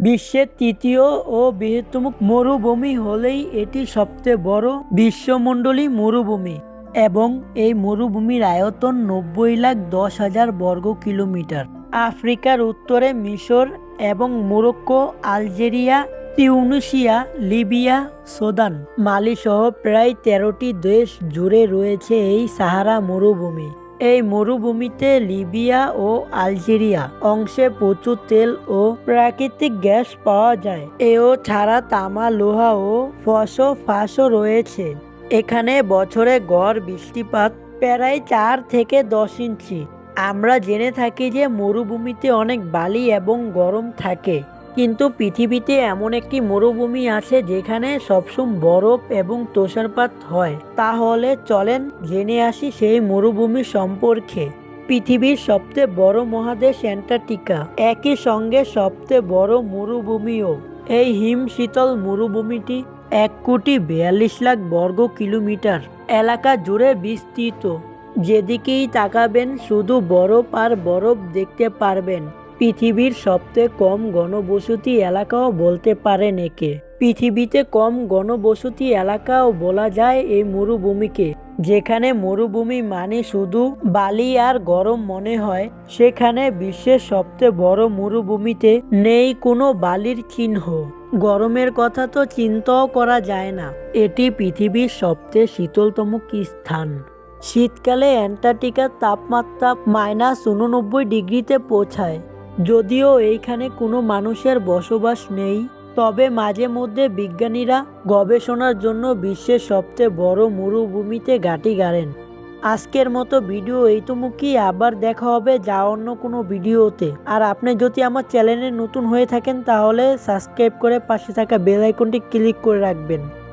বিশ্বের তৃতীয় ও বৃহত্তম মরুভূমি হলেই এটি সবচেয়ে বড় বিশ্বমণ্ডলী মরুভূমি এবং এই মরুভূমির আয়তন নব্বই লাখ দশ হাজার বর্গ কিলোমিটার। আফ্রিকার উত্তরে মিশর এবং Morocco, Algeria, Tunisia, Libya, Sudan Mali সহ প্রায় তেরোটি দেশ জুড়ে রয়েছে এই সাহারা মরুভূমি। এই মরুভূমিতে লিবিয়া ও আলজেরিয়া অংশে প্রচুর তেল ও প্রাকৃতিক গ্যাস পাওয়া যায়। এও ছাড়া তামা, লোহা ও ফসফাসও রয়েছে। এখানে বছরে গড় বৃষ্টিপাত প্রায় চার থেকে দশ ইঞ্চি। আমরা জেনে থাকি যে মরুভূমিতে অনেক বালি এবং গরম থাকে। কিন্তু পৃথিবীতে এমন একটি মরুভূমি আছে যেখানে সবসময় বরফ এবং তুষারপাত হয়। তাহলে চলেন জেনে আসি সেই মরুভূমি সম্পর্কে। পৃথিবীর সবচেয়ে বড় মহাদেশ অ্যান্টার্কটিকা। একই সঙ্গে সবচেয়ে বড় মরুভূমিও। এই হিম শীতল মরুভূমিটি এক কোটি বিয়াল্লিশ লাখ বর্গ কিলোমিটার। এলাকা জুড়ে বিস্তৃত। যেদিকেই তাকাবেন শুধু বরফ আর বরফ দেখতে পারবেন। পৃথিবীর সবচেয়ে কম ঘনবসতি এলাকাও বলতে পারেন একে। পৃথিবীতে কম ঘনবসতি এলাকাও বলা যায় এই মরুভূমিকে, যেখানে মরুভূমি মানে শুধু বালি আর গরম মনে হয়, সেখানে বিশ্বের সবচেয়ে বড় মরুভূমিতে নেই কোনো বালির চিহ্ন। গরমের কথা তো চিন্তাও করা যায় না, এটি পৃথিবীর সবচেয়ে শীতলতম স্থান। শীতকালে অ্যান্টার্কটিকার তাপমাত্রা মাইনাস উননব্বই ডিগ্রিতে পৌঁছায়। যদিও এইখানে কোনো মানুষের বসবাস নেই, তবে মাঝে মধ্যে বিজ্ঞানীরা গবেষণার জন্য বিশ্বের সবচেয়ে বড় মরুভূমিতে ঘাঁটি গাড়েন। আজকের মতো ভিডিও এইটুকুই, আবার দেখা হবে যা অন্য কোনো ভিডিওতে। আর আপনি যদি আমার চ্যানেলে নতুন হয়ে থাকেন, তাহলে সাবস্ক্রাইব করে পাশে থাকা বেল আইকনটি ক্লিক করে রাখবেন।